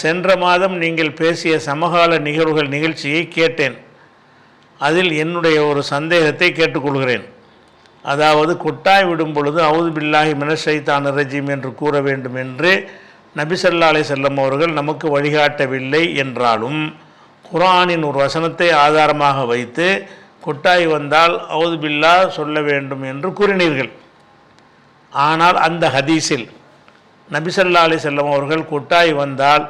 சென்ற மாதம் நீங்கள் பேசிய சமகால நிகழ்வுகள் நிகழ்ச்சியை கேட்டேன். அதில் என்னுடைய ஒரு சந்தேகத்தை கேட்டுக்கொள்கிறேன். அதாவது கொட்டாய் விடும் பொழுது அவுது பில்லாஹி மினஷைத்தான் ரஜீம் என்று கூற வேண்டும் என்று நபிசல்லா அலை செல்லம் அவர்கள் நமக்கு வழிகாட்டவில்லை என்றாலும் குர்ஆனின் ஒரு வசனத்தை ஆதாரமாக வைத்து கொட்டாய் வந்தால் அவுது பில்லா சொல்ல வேண்டும் என்று கூறினீர்கள். ஆனால் அந்த ஹதீஸில் நபிசல்லா அலி செல்லம் அவர்கள் குட்டாய் வந்தால்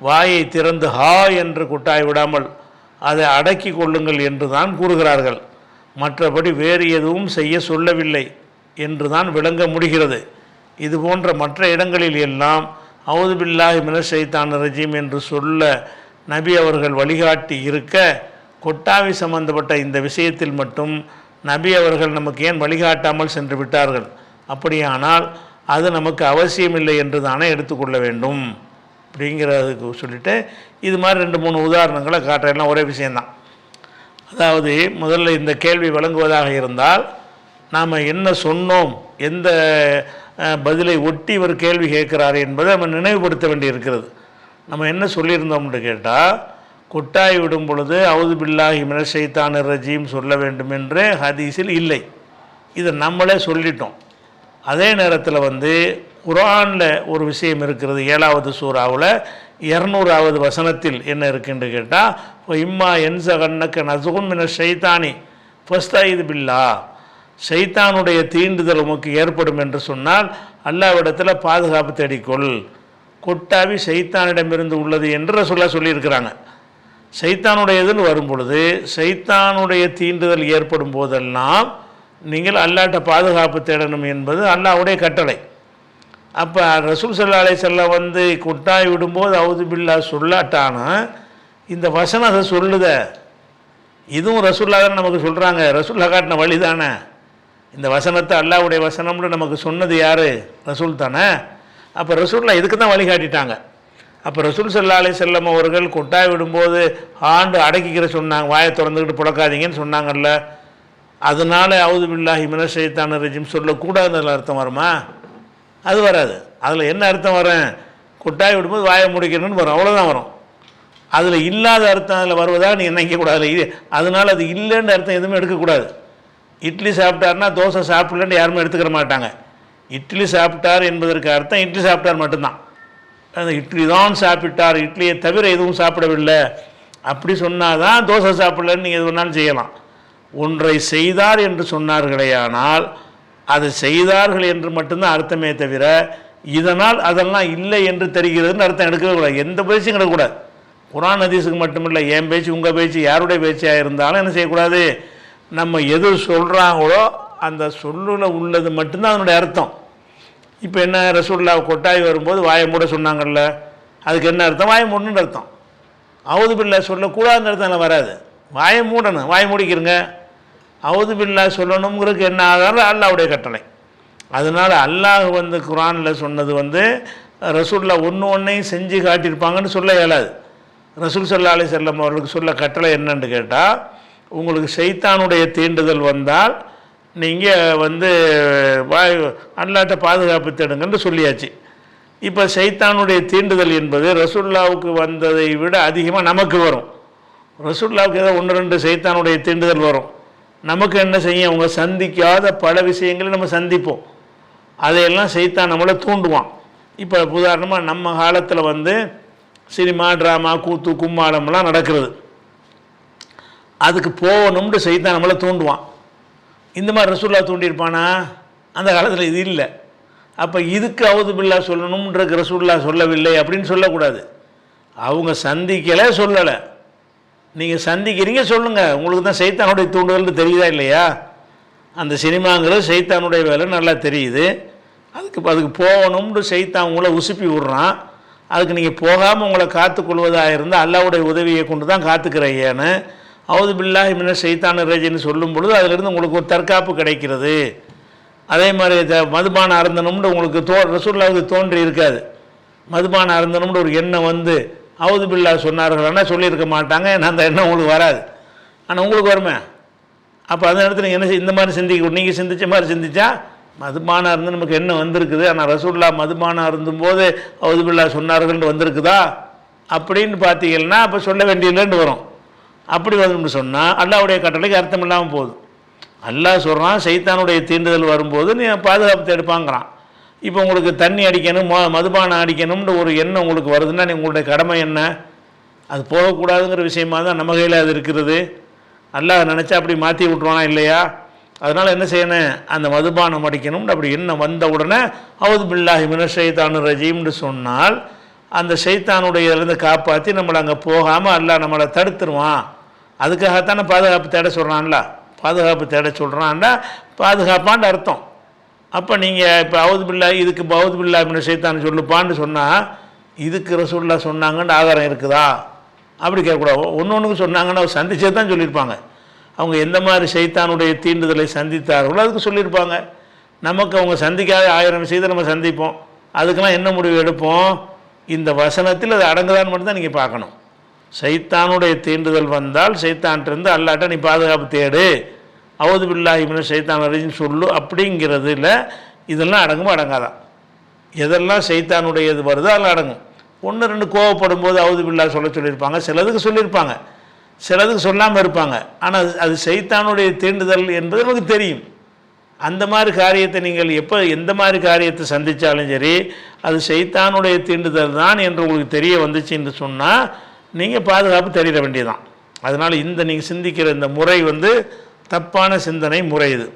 வாயை திறந்து ஹா என்று குட்டாய் விடாமல் அதை அடக்கி கொள்ளுங்கள் என்று தான் கூறுகிறார்கள். மற்றபடி வேறு எதுவும் செய்ய சொல்லவில்லை என்று தான் விளங்க முடிகிறது. இது போன்ற மற்ற இடங்களில் எல்லாம் அவுதுபில்லாஹி பில்லாஹி ரஜீம் என்று சொல்ல நபி அவர்கள் வழிகாட்டி இருக்க கொட்டாவி சம்பந்தப்பட்ட இந்த விஷயத்தில் மட்டும் நபி அவர்கள் நமக்கு ஏன் வழிகாட்டாமல் சென்று விட்டார்கள்? அப்படியானால் அது நமக்கு அவசியமில்லை என்று தானே எடுத்துக்கொள்ள வேண்டும். அப்படிங்கிறதுக்கு சொல்லிட்டு இது மாதிரி ரெண்டு மூணு உதாரணங்களை காட்டுறேன் ஒரே விஷயந்தான். அதாவது முதல்ல இந்த கேள்வி வழங்குவதாக இருந்தால் நாம் என்ன சொன்னோம் எந்த பதிலை ஒட்டி இவர் கேள்வி கேட்குறாரு என்பதை நம்ம நினைவுபடுத்த வேண்டியிருக்கிறது. நம்ம என்ன சொல்லியிருந்தோம்னு கேட்டால் கொட்டாய் விடும் பொழுது அவுது பில்லாஹி மினஷைத்தான் ரஜீம் சொல்ல வேண்டும் என்று ஹதீஸில் இல்லை. இதை நம்மளே சொல்லிட்டோம். அதே நேரத்தில் வந்து குரானில் ஒரு விஷயம் இருக்கிறது ஏழாவது சூறாவில் இரநூறாவது வசனத்தில் என்ன இருக்குன்னு கேட்டால் இப்போ இம்மா என்ச கண்ணக்க நசுகும் மின ஷைத்தானி இது பில்லா. ஷைத்தானுடைய தீண்டுதல் உமக்கு ஏற்படும் என்று சொன்னால் அல்லாவிடத்தில் பாதுகாப்பு தேடிக்கொள். கொட்டாவி சைத்தானிடமிருந்து உள்ளது என்று சொல்ல சொல்லியிருக்கிறாங்க. சைத்தானுடையதுன்னு வரும் பொழுது சைத்தானுடைய தீண்டுதல் ஏற்படும் போதெல்லாம் நீங்கள் அல்லாட்ட பாதுகாப்பு தேடணும் என்பது அல்லாஹ்வுடைய கட்டளை. அப்போ ரசூல் சல்லா அலை வந்து குட்டாய் விடும்போது அவுது பில்லா சொல்லாட்டானா? இந்த வசனம் அதை சொல்லுத. இதுவும் ரசூல்லா தான் நமக்கு சொல்கிறாங்க ரசூல்லா காட்டின வழி தானே. இந்த வசனத்தை அல்லாஹ்வுடைய வசனம்னு நமக்கு சொன்னது யார்? ரசூல் தானே. அப்போ ரசூல்லா இதுக்கு தான் வழிகாட்டிட்டாங்க அப்போ ரசூல் சல்லா அலை செல்லம் அவர்கள் கொட்டாய் விடும்போது ஆண்டு அடக்கிக்கிற சொன்னாங்க. வாயை திறந்துக்கிட்டு புழக்காதீங்கன்னு சொன்னாங்கல்ல. அதனால அவுது பில்லாஹி மினசைத்தான ரஜிம் சொல்லக்கூடாதுன்னு அர்த்தம் வருமா? அது வராது. அதில் என்ன அர்த்தம் வரும்? கொட்டாய் விடும்போது வாயை முடிக்கணும்னு வரும். அவ்வளோதான் வரும். அதில் இல்லாத அர்த்தம் அதில் வருவதாக நீ நினைக்கக்கூடாது இது அதனால் அது இல்லைன்ற அர்த்தம் எதுவுமே எடுக்கக்கூடாது. இட்லி சாப்பிட்டாருன்னா தோசை சாப்பிடலன்னு யாருமே எடுத்துக்கிற மாட்டாங்க. இட்லி சாப்பிட்டார் என்பதற்கு அர்த்தம் இட்லி சாப்பிட்டார் மட்டும்தான். அந்த இட்லி தான் சாப்பிட்டார். இட்லியை தவிர எதுவும் சாப்பிடவில்லை. அப்படி சொன்னால் தான் தோசை சாப்பிடலன்னு நீங்கள் எது வேணாலும் செய்யலாம். ஒன்றை செய்தார் என்று சொன்னார்களேயானால் அது செய்தார்கள் என்று மட்டும்தான் அர்த்தமே தவிர இதனால் அதெல்லாம் இல்லை என்று தெரிகிறதுன்னு அர்த்தம் எடுக்கவே கூடாது எந்த பேச்சும் கிடக்கூடாது குரான் ஹதீஸுக்கு மட்டுமில்லை என் பேச்சு உங்கள் பேச்சு யாருடைய பேச்சாக இருந்தாலும் என்ன செய்யக்கூடாது? நம்ம எது சொல்கிறாங்களோ அந்த சொல்லில் உள்ளது மட்டும்தான் அதனுடைய அர்த்தம். இப்போ என்ன ரசூல்லா கொட்டாய் வரும்போது வாயை மூட சொன்னாங்கல்ல? அதுக்கு என்ன அர்த்தம்? வாயை மூடணுன்னு அர்த்தம். அவுது பிள்ளை சொல்லக்கூடாதுன்னு அர்த்தம் வராது. வாயை மூடணும். வாயை மூடிக்கிறங்க அவுது பில்லா சொல்லணுங்கிறதுக்கு என்ன ஆகாது அல்லாவுடைய கட்டளை. அதனால் அல்லாஹ் வந்து குரானில் சொன்னது வந்து ரசூல்லா ஒன்று ஒன்றையும் செஞ்சு காட்டியிருப்பாங்கன்னு சொல்ல இயலாது. ரசூல் சல்லா அலி செல்லம் அவர்களுக்கு சொல்ல கட்டளை என்னன்னு கேட்டால் உங்களுக்கு சைத்தானுடைய தீண்டுதல் வந்தால் நீங்கள் வந்து வாய் அல்லாட்ட பாதுகாப்பு தேடுங்கன்னு சொல்லியாச்சு. இப்போ சைத்தானுடைய தீண்டுதல் என்பது ரசுல்லாவுக்கு வந்ததை விட அதிகமாக நமக்கு வரும். ரசுல்லாவுக்கு ஏதோ ஒன்று ரெண்டு சைத்தானுடைய தீண்டுதல் வரும். நமக்கு என்ன செய்யும்? அவங்க சந்திக்காத பல விஷயங்களை நம்ம சந்திப்போம். அதையெல்லாம் செய்தான் நம்மளை தூண்டுவான். இப்போ உதாரணமாக நம்ம காலத்தில் வந்து சினிமா ட்ராமா கூத்து கும்மாளம்லாம் நடக்கிறது. அதுக்கு போகணும்னு செய்தான் நம்மளை தூண்டுவான். இந்த மாதிரி ரசூல்லா தூண்டியிருப்பானா? அந்த காலத்தில் இது இல்லை. அப்போ இதுக்கு அவது பில்லா சொல்லணும்ன்ற ரசூல்லா சொல்லவில்லை அப்படின்னு சொல்லக்கூடாது. அவங்க சந்திக்கலை சொல்லலை. நீங்கள் சந்திக்கிறீங்க சொல்லுங்கள் உங்களுக்கு தான் சைத்தானுடைய தூண்டுதல்னு தெரியுதா இல்லையா? அந்த சினிமாங்கிறது சைத்தானுடைய வேலை நல்லா தெரியுது. அதுக்கு அதுக்கு போகணும்னு சைத்தான் உங்களை உசுப்பி விட்றான். அதுக்கு நீங்கள் போகாமல் உங்களை காத்துக்கொள்வதாக இருந்தால் அல்லாவுடைய உதவியை கொண்டு தான் காத்துக்கிறீங்கன்னு அவது பில்லா மின்ன சைத்தான ரேஜின்னு சொல்லும் பொழுது அதிலிருந்து உங்களுக்கு ஒரு தற்காப்பு கிடைக்கிறது. அதே மாதிரி இந்த மதுபானம் அருந்தணும்னு உங்களுக்கு தோ ரசூல்லாவுக்கு தோன்றி இருக்காது. மதுபானம் அருந்தணும்னு ஒரு எண்ணம் வந்து அவுது பில்லா சொன்னார்கள்னா சொல்லியிருக்க மாட்டாங்க. ஏன்னா அந்த எண்ணம் உங்களுக்கு வராது. ஆனால் உங்களுக்கு வருமே? அப்போ அந்த இடத்துல நீங்கள் என்ன செய்- இந்த மாதிரி சிந்திக்க நீங்கள் சிந்திச்ச மாதிரி சிந்திச்சா மதுபானம் இருந்து நமக்கு என்ன வந்திருக்குது. ஆனால் ரசூல்லா மதுபானம் இருந்தும்போது அவுதுபில்லா சொன்னார்கள்னு வந்திருக்குதா? அப்படின்னு பார்த்தீங்கன்னா அப்போ சொல்ல வேண்டியதுன்னு வரும். அப்படி வரும்னு சொன்னால் அல்லாவுடைய கட்டளைக்கு அர்த்தம் இல்லாமல் போகுது. அல்லாஹ் சொல்கிறான் சைத்தானுடைய தீண்டுதல் வரும்போது நீ பாதுகாப்பு எடுப்பாங்கிறான் இப்போ உங்களுக்கு தண்ணி அடிக்கணும் ம மதுபானம் அடிக்கணும்னு ஒரு எண்ணம் உங்களுக்கு வருதுன்னா நீ உங்களுடைய கடமை என்ன? அது போகக்கூடாதுங்கிற விஷயமா தான் நம்ம கையில் அது இருக்கிறது. அல்லாஹ் நினச்சா அப்படி மாற்றி விட்ருவானா இல்லையா? அதனால் என்ன செய்யணும்? அந்த மதுபானம் அடிக்கணும்னு அப்படி எண்ணம் வந்த உடனே அவது பில்லாஹி மின ஷைத்தானு ரஜீம்னு சொன்னால் அந்த ஷைத்தானுடைய இருந்து காப்பாற்றி நம்மளை அங்கே போகாமல் அல்லா நம்மளை தடுத்துருவான். அதுக்காகத்தானே பாதுகாப்பு தேட சொல்கிறான்ல பாதுகாப்பு தேட சொல்கிறான்டா பாதுகாப்பான்னு அர்த்தம். அப்போ நீங்கள் இப்போ அவுது பில்லா இதுக்கு அவுது பில்லா அப்படின்னு சைத்தான் சொல்லுப்பான்னு சொன்னால் இதுக்கு ரசூல்லா சொன்னாங்கன்னு ஆதாரம் இருக்குதா? அப்படி கேட்கக்கூடாது. ஒன்று ஒன்றுக்கு சொன்னாங்கன்னு அவர் சந்திச்சே தான் சொல்லியிருப்பாங்க. அவங்க எந்த மாதிரி சைத்தானுடைய தீண்டுதலை சந்தித்தார்களோ அதுக்கு சொல்லியிருப்பாங்க. நமக்கு அவங்க சந்திக்காத ஆயிரம் விஷயத்தை நம்ம சந்திப்போம். அதுக்கெல்லாம் என்ன முடிவு எடுப்போம்? இந்த வசனத்தில் அது அடங்குதான்னு மட்டும்தான் நீங்கள் பார்க்கணும். சைத்தானுடைய தீண்டுதல் வந்தால் சைத்தான்ட்டிருந்து அல்லாட்ட நீ பாதுகாப்பு தேடு. அவது பில்லாஹி மின சைத்தான் அறிஞ்சுன்னு சொல்லு அப்படிங்கிறதுல இதெல்லாம் அடங்குமா அடங்காதான். எதெல்லாம் சைத்தானுடையது வருதோ அதில் அடங்கும். ஒன்று ரெண்டு கோவப்படும் போது அவுது பில்லா சொல்ல சொல்லியிருப்பாங்க. சிலதுக்கு சொல்லியிருப்பாங்க. சிலதுக்கு சொல்லாமல் இருப்பாங்க. ஆனால் அது அது சைத்தானுடைய தீண்டுதல் என்பது நமக்கு தெரியும். அந்த மாதிரி காரியத்தை நீங்கள் எப்போ எந்த மாதிரி காரியத்தை சந்தித்தாலும் சரி அது சைத்தானுடைய தீண்டுதல் தான் என்று உங்களுக்கு தெரிய வந்துச்சு என்று சொன்னால் நீங்கள் பாதுகாப்பு தெரியிட வேண்டியதுதான். அதனால் இந்த நீங்கள் சிந்திக்கிற இந்த முறை வந்து தப்பான சிந்தனை முறை இது.